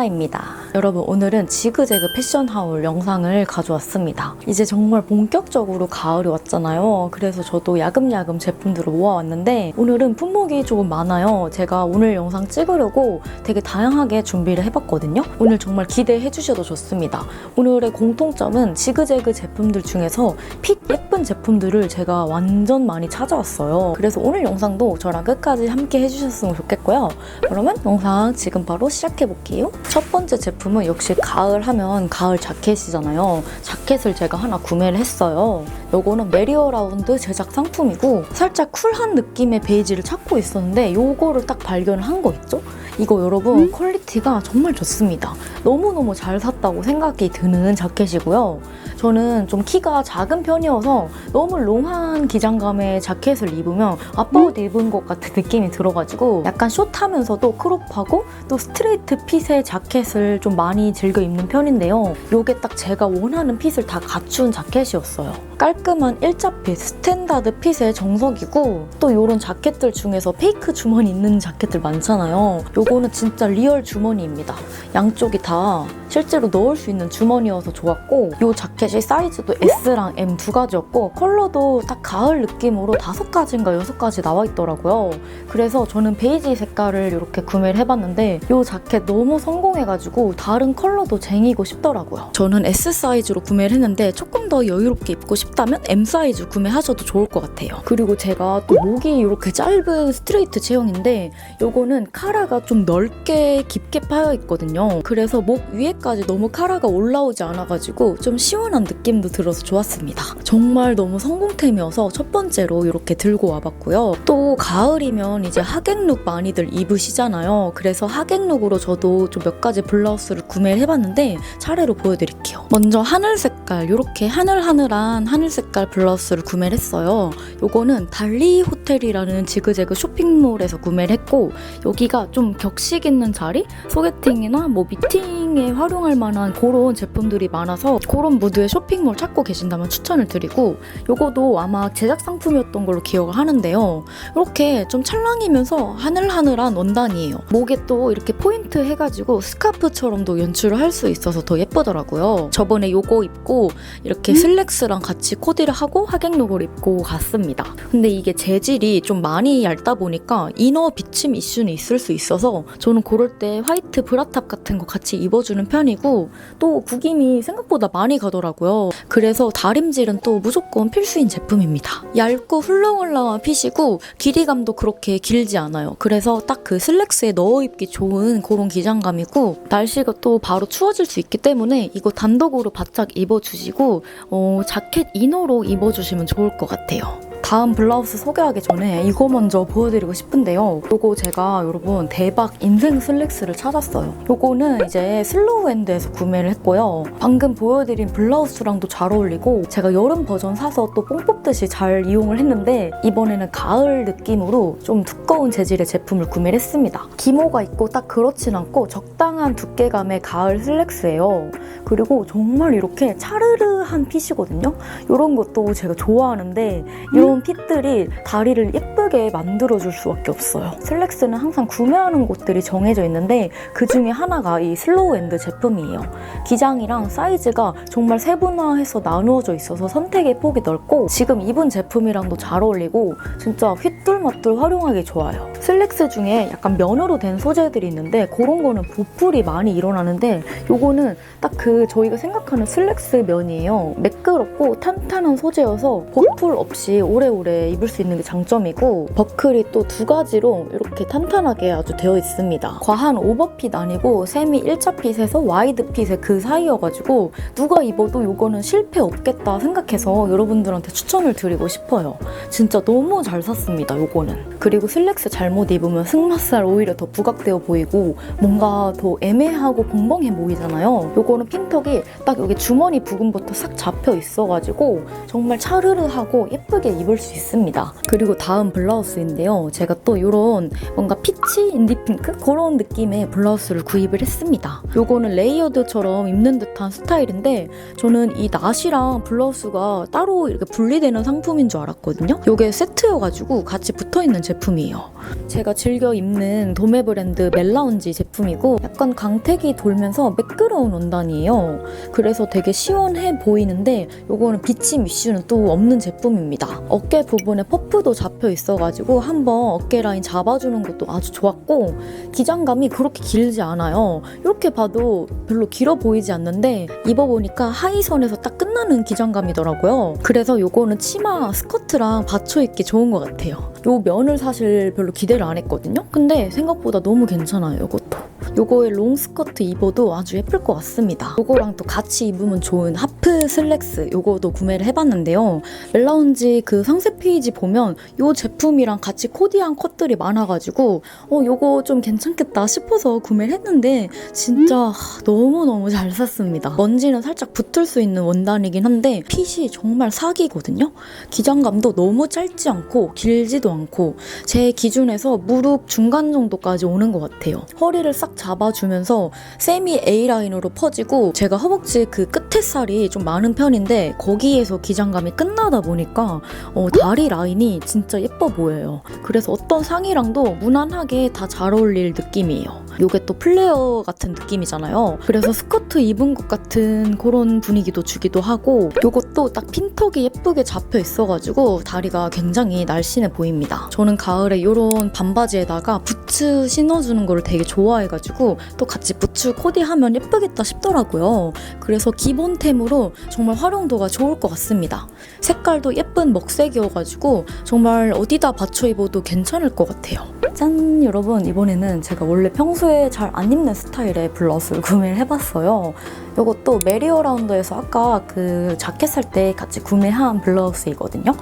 리아입니다. 여러분 오늘은 지그재그 패션 하울 영상을 가져왔습니다. 이제 정말 본격적으로 가을이 왔잖아요. 그래서 저도 야금야금 제품들을 모아왔는데 오늘은 품목이 조금 많아요. 제가 오늘 영상 찍으려고 되게 다양하게 준비를 해봤거든요. 오늘 정말 기대해 주셔도 좋습니다. 오늘의 공통점은 지그재그 제품들 중에서 핏 예쁜 제품들을 제가 완전 많이 찾아왔어요. 그래서 오늘 영상도 저랑 끝까지 함께 해주셨으면 좋겠고요. 그러면 영상 지금 바로 시작해볼게요. 첫 번째 제품 은 역시 가을 하면 가을 자켓이잖아요. 자켓을 제가 하나 구매를 했어요. 요거는 메리어 라운드 제작 상품이고 살짝 쿨한 느낌의 베이지를 찾고 있었는데 요거를 딱 발견을 한 거 있죠? 이거 여러분 퀄리티가 정말 좋습니다. 너무너무 잘 샀다고 생각이 드는 자켓이고요. 저는 좀 키가 작은 편이어서 너무 롱한 기장감의 자켓을 입으면 아빠 옷 입은 것 같은 느낌이 들어가지고 약간 숏하면서도 크롭하고 또 스트레이트 핏의 자켓을 좀 많이 즐겨 입는 편인데요. 요게 딱 제가 원하는 핏을 다 갖춘 자켓이었어요. 깔끔한 일자핏, 스탠다드 핏의 정석이고 또 이런 자켓들 중에서 페이크 주머니 있는 자켓들 많잖아요. 요거는 진짜 리얼 주머니입니다. 양쪽이 다 실제로 넣을 수 있는 주머니여서 좋았고 이 자켓이 사이즈도 S랑 M 두 가지였고 컬러도 딱 가을 느낌으로 다섯 가지인가 여섯 가지 나와 있더라고요. 그래서 저는 베이지 색깔을 이렇게 구매를 해봤는데 이 자켓 너무 성공해가지고 다른 컬러도 쟁이고 싶더라고요. 저는 S 사이즈로 구매를 했는데 조금 더 여유롭게 입고 싶 다면 M 사이즈 구매하셔도 좋을 것 같아요. 그리고 제가 또 목이 이렇게 짧은 스트레이트 체형인데 요거는 카라가 좀 넓게 깊게 파여 있거든요. 그래서 목 위에까지 너무 카라가 올라오지 않아가지고 좀 시원한 느낌도 들어서 좋았습니다. 정말 너무 성공템이어서 첫 번째로 이렇게 들고 와봤고요. 또 가을이면 이제 하객룩 많이들 입으시잖아요. 그래서 하객룩으로 저도 좀 몇 가지 블라우스를 구매를 해봤는데 차례로 보여드릴게요. 먼저 하늘 색깔 이렇게 하늘하늘한 하늘 색깔 블라우스를 구매를 했어요. 요거는 달리 호텔이라는 지그재그 쇼핑몰에서 구매를 했고 여기가 좀 격식 있는 자리? 소개팅이나 뭐 미팅에 활용할 만한 그런 제품들이 많아서 그런 무드의 쇼핑몰 찾고 계신다면 추천을 드리고 요거도 아마 제작 상품이었던 걸로 기억을 하는데요. 이렇게 좀 찰랑이면서 하늘하늘한 원단이에요. 목에 또 이렇게 포인트 해가지고 스카프처럼도 연출을 할 수 있어서 더 예쁘더라고요. 저번에 요거 입고 이렇게 슬랙스랑 같이 코디를 하고 하객룩을 입고 갔습니다. 근데 이게 재질이 좀 많이 얇다 보니까 이너 비침 이슈는 있을 수 있어서 저는 그럴 때 화이트 브라탑 같은 거 같이 입어주는 편이고 또 구김이 생각보다 많이 가더라고요. 그래서 다림질은 또 무조건 필수인 제품입니다. 얇고 훌렁훌렁한 핏이고 길이감도 그렇게 길지 않아요. 그래서 딱 그 슬랙스에 넣어 입기 좋은 그런 기장감이고 날씨가 또 바로 추워질 수 있기 때문에 이거 단독으로 바짝 입어주시고 어, 자켓 이너로 입어주시면 좋을 것 같아요. 다음 블라우스 소개하기 전에 이거 먼저 보여드리고 싶은데요. 요거 제가 여러분 대박 인생 슬랙스를 찾았어요. 요거는 이제 슬로우핸드에서 구매를 했고요. 방금 보여드린 블라우스랑도 잘 어울리고 제가 여름 버전 사서 또 뽕 뽑듯이 잘 이용을 했는데 이번에는 가을 느낌으로 좀 두꺼운 재질의 제품을 구매를 했습니다. 기모가 있고 딱 그렇진 않고 적당한 두께감의 가을 슬랙스예요. 그리고 정말 이렇게 차르르한 핏이거든요. 이런 것도 제가 좋아하는데 이런 핏들이 다리를 예쁘게 만들어줄 수밖에 없어요. 슬랙스는 항상 구매하는 곳들이 정해져 있는데 그 중에 하나가 이 슬로우 엔드 제품이에요. 기장이랑 사이즈가 정말 세분화해서 나누어져 있어서 선택의 폭이 넓고 지금 입은 제품이랑도 잘 어울리고 진짜 휘뚤마뚤 활용하기 좋아요. 슬랙스 중에 약간 면으로 된 소재들이 있는데 그런 거는 보풀이 많이 일어나는데 요거는 딱 그 저희가 생각하는 슬랙스 면이에요. 매끄럽고 탄탄한 소재여서 보풀 없이 오래 오래 입을 수 있는 게 장점이고 버클이 또 두 가지로 이렇게 탄탄하게 아주 되어 있습니다. 과한 오버핏 아니고 세미 일자핏에서 와이드 핏의 그 사이여가지고 누가 입어도 이거는 실패 없겠다 생각해서 여러분들한테 추천을 드리고 싶어요. 진짜 너무 잘 샀습니다, 요거는. 그리고 슬랙스 잘못 입으면 승마살 오히려 더 부각되어 보이고 뭔가 더 애매하고 벙벙해 보이잖아요. 요거는 핀턱이 딱 여기 주머니 부분부터 싹 잡혀 있어가지고 정말 차르르하고 예쁘게 입을 수 있습니다. 그리고 다음 블라우스인데요. 제가 또 이런 뭔가 피치 인디핑크 그런 느낌의 블라우스를 구입을 했습니다. 요거는 레이어드처럼 입는 듯한 스타일인데 저는 이 나시랑 블라우스가 따로 이렇게 분리되는 상품인 줄 알았거든요. 요게 세트여가지고 같이 붙어있는 제품이에요. 제가 즐겨 입는 도메 브랜드 멜라운지 제품이고 약간 광택이 돌면서 매끄러운 원단이에요. 그래서 되게 시원해 보이는데 요거는 비침 이슈는 또 없는 제품입니다. 어깨 부분에 퍼프도 잡혀 있어가지고 한번 어깨 라인 잡아주는 것도 아주 좋았고 기장감이 그렇게 길지 않아요. 이렇게 봐도 별로 길어 보이지 않는데 입어보니까 하의선에서 딱 끝나는 기장감이더라고요. 그래서 요거는 치마 스커트랑 받쳐 입기 좋은 것 같아요. 요 면을 사실 별로 기대를 안 했거든요. 근데 생각보다 너무 괜찮아요, 요것도. 요거에 롱 스커트 입어도 아주 예쁠 것 같습니다. 요거랑 또 같이 입으면 좋은 하프 슬랙스 요거도 구매를 해봤는데요. 멜라운지 그 상세 페이지 보면 요 제품이랑 같이 코디한 컷들이 많아가지고 어 요거 좀 괜찮겠다 싶어서 구매를 했는데 진짜 하, 너무너무 잘 샀습니다. 먼지는 살짝 붙을 수 있는 원단이긴 한데 핏이 정말 사기거든요. 기장감도 너무 짧지 않고 길지도 않고 제 기준에서 무릎 중간 정도까지 오는 것 같아요. 허리를 싹 잡아주면서 세미 A라인으로 퍼지고 제가 허벅지 그 끝에 살이 좀 많은 편인데 거기에서 기장감이 끝나다 보니까 어, 다리 라인이 진짜 예뻐 보여요. 그래서 어떤 상의랑도 무난하게 다 잘 어울릴 느낌이에요. 요게 또 플레어 같은 느낌이잖아요. 그래서 스커트 입은 것 같은 그런 분위기도 주기도 하고 요것도 딱 핀턱이 예쁘게 잡혀 있어가지고 다리가 굉장히 날씬해 보입니다. 저는 가을에 요런 반바지에다가 부츠 신어주는 거를 되게 좋아해가지고 또 같이 부츠 코디하면 예쁘겠다 싶더라고요. 그래서 기본템으로 정말 활용도가 좋을 것 같습니다. 색깔도 예쁜 먹색이어가지고 정말 어디다 받쳐 입어도 괜찮을 것 같아요. 짠 여러분 이번에는 제가 원래 평소에 잘 안 입는 스타일의 블라우스를 구매를 해봤어요. 이것도 메리어 라운드에서 아까 그 자켓 살 때 같이 구매한 블라우스이거든요.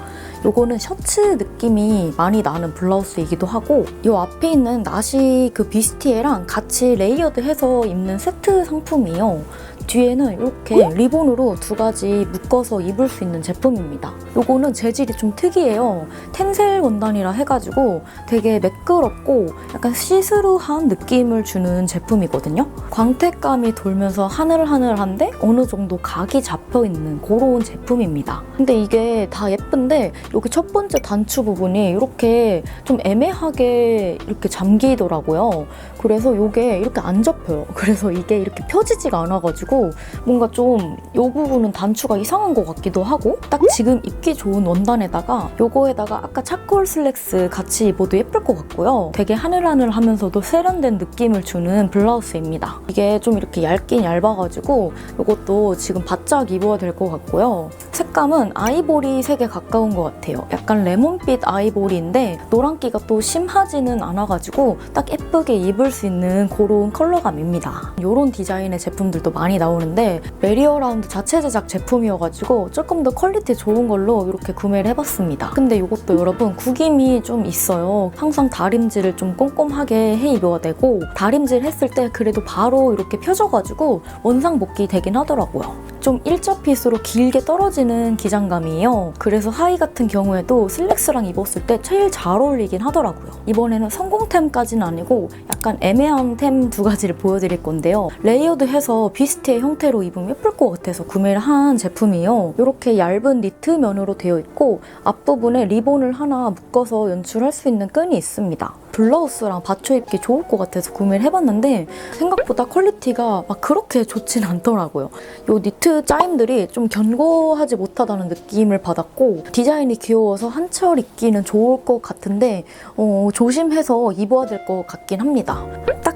요거는 셔츠 느낌이 많이 나는 블라우스이기도 하고 요 앞에 있는 나시 그 비스티에랑 같이 레이어드해서 입는 세트 상품이에요. 뒤에는 이렇게 리본으로 두 가지 묶어서 입을 수 있는 제품입니다. 요거는 재질이 좀 특이해요. 텐셀 원단이라 해가지고 되게 매끄럽고 약간 시스루한 느낌을 주는 제품이거든요. 광택감이 돌면서 하늘하늘한데 어느 정도 각이 잡혀 있는 그런 제품입니다. 근데 이게 다 예쁜데 여기 첫 번째 단추 부분이 이렇게 좀 애매하게 이렇게 잠기더라고요. 그래서 이게 이렇게 안 접혀요. 그래서 이게 이렇게 펴지지가 않아가지고 뭔가 좀 이 부분은 단추가 이상한 것 같기도 하고 딱 지금 입기 좋은 원단에다가 요거에다가 아까 차콜 슬랙스 같이 입어도 예쁠 것 같고요. 되게 하늘하늘하면서도 세련된 느낌을 주는 블라우스입니다. 이게 좀 이렇게 얇긴 얇아가지고 이것도 지금 바짝 입어야 될 것 같고요. 색감은 아이보리 색에 가까운 것 같아요. 약간 레몬빛 아이보리인데 노란기가 또 심하지는 않아가지고 딱 예쁘게 입을 수 있는 그런 컬러감입니다. 이런 디자인의 제품들도 많이 나오는데 메리어 라운드 자체 제작 제품이어가지고 조금 더 퀄리티 좋은 걸로 이렇게 구매를 해봤습니다. 근데 이것도 여러분 구김이 좀 있어요. 항상 다림질을 좀 꼼꼼하게 해 입어야 되고 다림질 했을 때 그래도 바로 이렇게 펴져가지고 원상 복귀 되긴 하더라고요. 좀 일자핏으로 길게 떨어지는 기장감이에요. 그래서 하의 같은 경우에도 슬랙스랑 입었을 때 제일 잘 어울리긴 하더라고요. 이번에는 성공템까지는 아니고 약간 애매한 템 두 가지를 보여드릴 건데요. 레이어드해서 비스트의 형태로 입으면 예쁠 것 같아서 구매를 한 제품이에요. 이렇게 얇은 니트 면으로 되어 있고 앞부분에 리본을 하나 묶어서 연출할 수 있는 끈이 있습니다. 블라우스랑 받쳐 입기 좋을 것 같아서 구매를 해봤는데 생각보다 퀄리티가 막 그렇게 좋진 않더라고요. 이 니트 짜임들이 좀 견고하지 못하다는 느낌을 받았고 디자인이 귀여워서 한철 입기는 좋을 것 같은데 어, 조심해서 입어야 될 것 같긴 합니다.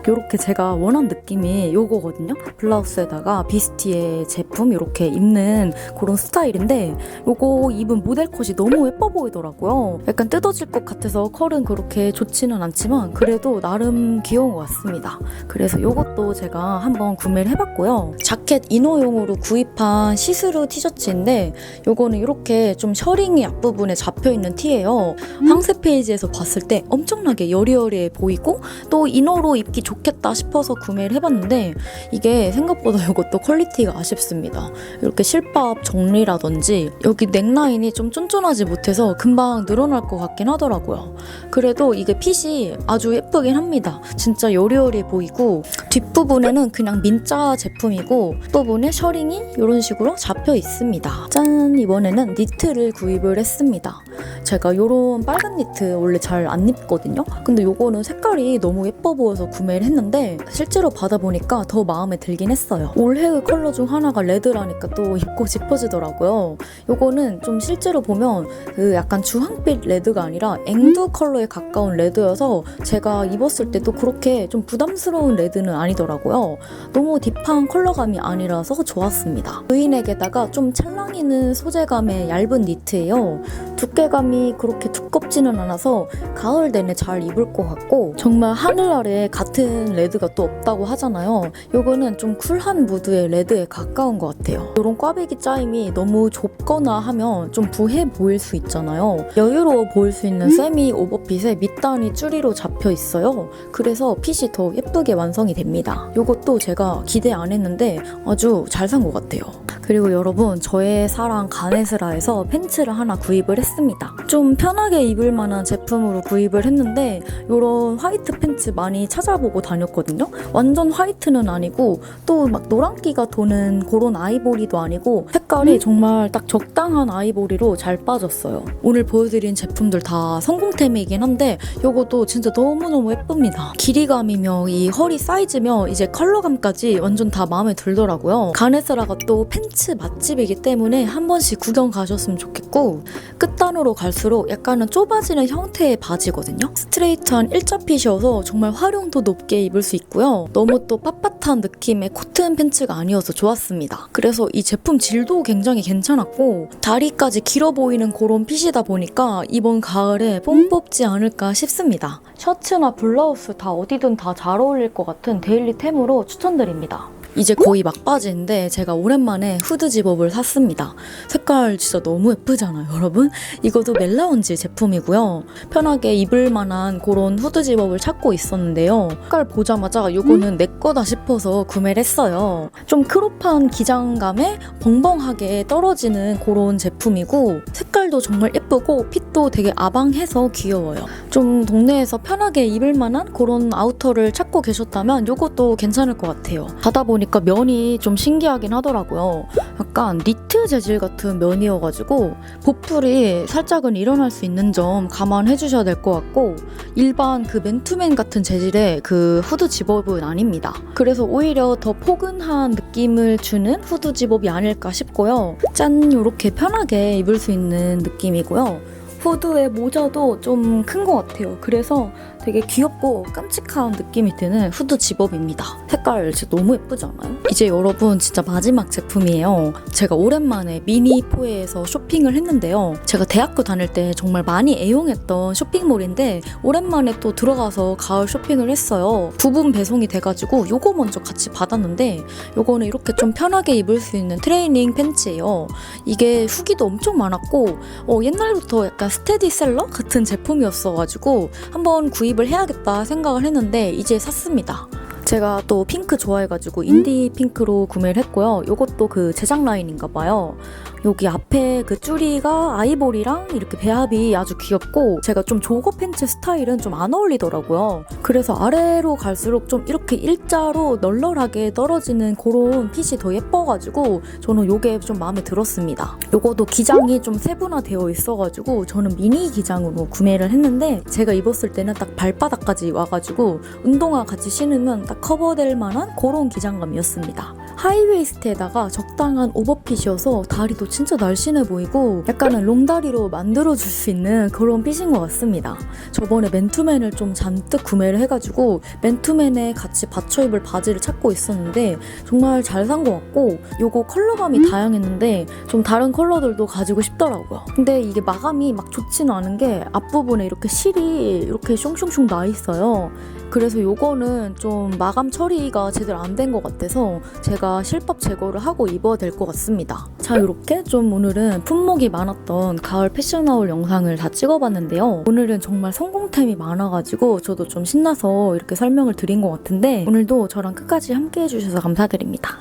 딱 이렇게 제가 원한 느낌이 이거거든요. 블라우스에다가 비스티의 제품 이렇게 입는 그런 스타일인데 이거 입은 모델 컷이 너무 예뻐 보이더라고요. 약간 뜯어질 것 같아서 컬은 그렇게 좋지는 않지만 그래도 나름 귀여운 것 같습니다. 그래서 이것도 제가 한번 구매를 해봤고요. 자켓 이너용으로 구입한 시스루 티셔츠인데 이거는 이렇게 좀 셔링이 앞부분에 잡혀있는 티예요. 항세 페이지에서 봤을 때 엄청나게 여리여리해 보이고 또 이너로 입기 좋 겠다 싶어서 구매를 해봤는데 이게 생각보다 이것도 퀄리티가 아쉽습니다. 이렇게 실밥 정리라든지 여기 넥라인이 좀 쫀쫀하지 못해서 금방 늘어날 것 같긴 하더라고요. 그래도 이게 핏이 아주 예쁘긴 합니다. 진짜 여리여리 보이고 뒷부분에는 그냥 민자 제품이고 부분에 셔링이 이런 식으로 잡혀 있습니다. 짠! 이번에는 니트를 구입을 했습니다. 제가 이런 빨간 니트 원래 잘 안 입거든요. 근데 요거는 색깔이 너무 예뻐 보여서 구매를 했는데 실제로 받아보니까 더 마음에 들긴 했어요. 올해의 컬러 중 하나가 레드라니까 또 입고 싶어지더라고요. 요거는 좀 실제로 보면 그 약간 주황빛 레드가 아니라 앵두 컬러에 가까운 레드여서 제가 입었을 때도 그렇게 좀 부담스러운 레드는 아니더라고요. 너무 딥한 컬러감이 아니라서 좋았습니다. 브이넥에다가 좀 찰랑이는 소재감의 얇은 니트예요. 두께감이 그렇게 두껍지는 않아서 가을 내내 잘 입을 것 같고 정말 하늘 아래 같은 레드가 또 없다고 하잖아요. 요거는 좀 쿨한 무드의 레드에 가까운 것 같아요. 이런 꽈배기 짜임이 너무 좁거나 하면 좀 부해 보일 수 있잖아요. 여유로워 보일 수 있는 세미 오버핏에 밑단이 쭈리로 잡혀 있어요. 그래서 핏이 더 예쁘게 완성이 됩니다. 요것도 제가 기대 안 했는데 아주 잘 산 것 같아요. 그리고 여러분 저의 사랑 가네스라에서 팬츠를 하나 구입을 했습니다. 좀 편하게 입을 만한 제품으로 구입을 했는데 이런 화이트 팬츠 많이 찾아보고 다녔거든요. 완전 화이트는 아니고 또 막 노란기가 도는 그런 아이보리도 아니고 색깔이 정말 딱 적당한 아이보리로 잘 빠졌어요. 오늘 보여드린 제품들 다 성공템이긴 한데 이것도 진짜 너무너무 예쁩니다. 길이감이며 이 허리 사이즈며 이제 컬러감까지 완전 다 마음에 들더라고요. 가네스라가 또 팬츠 맛집이기 때문에 한 번씩 구경 가셨으면 좋겠고 끝단으로 갈수록 약간은 좁아지는 형태의 바지거든요. 스트레이트한 일자 핏이어서 정말 활용도 높게 입을 수 있고요. 너무 또 빳빳한 느낌의 코튼 팬츠가 아니어서 좋았습니다. 그래서 이 제품 질도 굉장히 괜찮았고 다리까지 길어 보이는 그런 핏이다 보니까 이번 가을에 뽕 뽑지 않을까 싶습니다. 셔츠나 블라우스 다 어디든 다 잘 어울릴 것 같은 데일리템으로 추천드립니다. 이제 거의 막바지인데 제가 오랜만에 후드 집업을 샀습니다. 색깔 진짜 너무 예쁘잖아요, 여러분? 이것도 멜라운지 제품이고요. 편하게 입을 만한 그런 후드 집업을 찾고 있었는데요. 색깔 보자마자 이거는 내 거다 싶어서 구매를 했어요. 좀 크롭한 기장감에 벙벙하게 떨어지는 그런 제품이고 색깔도 정말 예쁘고 핏도 되게 아방해서 귀여워요. 좀 동네에서 편하게 입을 만한 그런 아우터를 찾고 계셨다면 이것도 괜찮을 것 같아요. 가다 보니 까 면이 좀 신기하긴 하더라고요. 약간 니트 재질 같은 면이어가지고 보풀이 살짝은 일어날 수 있는 점 감안해 주셔야 될 것 같고 일반 그 맨투맨 같은 재질의 그 후드 집업은 아닙니다. 그래서 오히려 더 포근한 느낌을 주는 후드 집업이 아닐까 싶고요. 짠 이렇게 편하게 입을 수 있는 느낌이고요. 후드의 모자도 좀 큰 것 같아요. 그래서 되게 귀엽고 깜찍한 느낌이 드는 후드 집업입니다. 색깔 진짜 너무 예쁘지 않아요? 이제 여러분 진짜 마지막 제품이에요. 제가 오랜만에 미니포에서 쇼핑을 했는데요. 제가 대학교 다닐 때 정말 많이 애용했던 쇼핑몰인데 오랜만에 또 들어가서 가을 쇼핑을 했어요. 부분 배송이 돼가지고 요거 먼저 같이 받았는데 요거는 이렇게 좀 편하게 입을 수 있는 트레이닝 팬츠예요. 이게 후기도 엄청 많았고 어, 옛날부터 약간 스테디셀러 같은 제품이었어가지고 한번 구입 을 해야겠다 생각을 했는데 이제 샀습니다. 제가 또 핑크 좋아해가지고 인디 핑크로 구매를 했고요. 이것도 그 제작 라인인가 봐요. 여기 앞에 그 쭈리가 아이보리랑 이렇게 배합이 아주 귀엽고 제가 좀 조거 팬츠 스타일은 좀 안 어울리더라고요. 그래서 아래로 갈수록 좀 이렇게 일자로 널널하게 떨어지는 그런 핏이 더 예뻐가지고 저는 이게 좀 마음에 들었습니다. 요거도 기장이 좀 세분화되어 있어가지고 저는 미니 기장으로 구매를 했는데 제가 입었을 때는 딱 발바닥까지 와가지고 운동화 같이 신으면 딱 커버될 만한 그런 기장감이었습니다. 하이웨이스트에다가 적당한 오버핏이어서 다리도 진짜 날씬해 보이고 약간은 롱다리로 만들어줄 수 있는 그런 핏인 것 같습니다. 저번에 맨투맨을 좀 잔뜩 구매를 해가지고 맨투맨에 같이 받쳐 입을 바지를 찾고 있었는데 정말 잘 산 것 같고 요거 컬러감이 다양했는데 좀 다른 컬러들도 가지고 싶더라고요. 근데 이게 마감이 막 좋지는 않은 게 앞부분에 이렇게 실이 이렇게 숑숑숑 나 있어요. 그래서 요거는 좀 마감 처리가 제대로 안 된 것 같아서 제가 실밥 제거를 하고 입어야 될 것 같습니다. 자, 이렇게 좀 오늘은 품목이 많았던 가을 패션하울 영상을 다 찍어봤는데요. 오늘은 정말 성공템이 많아가지고 저도 좀 신나서 이렇게 설명을 드린 것 같은데 오늘도 저랑 끝까지 함께 해주셔서 감사드립니다.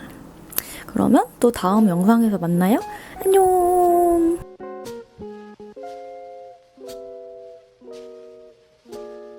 그러면 또 다음 영상에서 만나요. 안녕!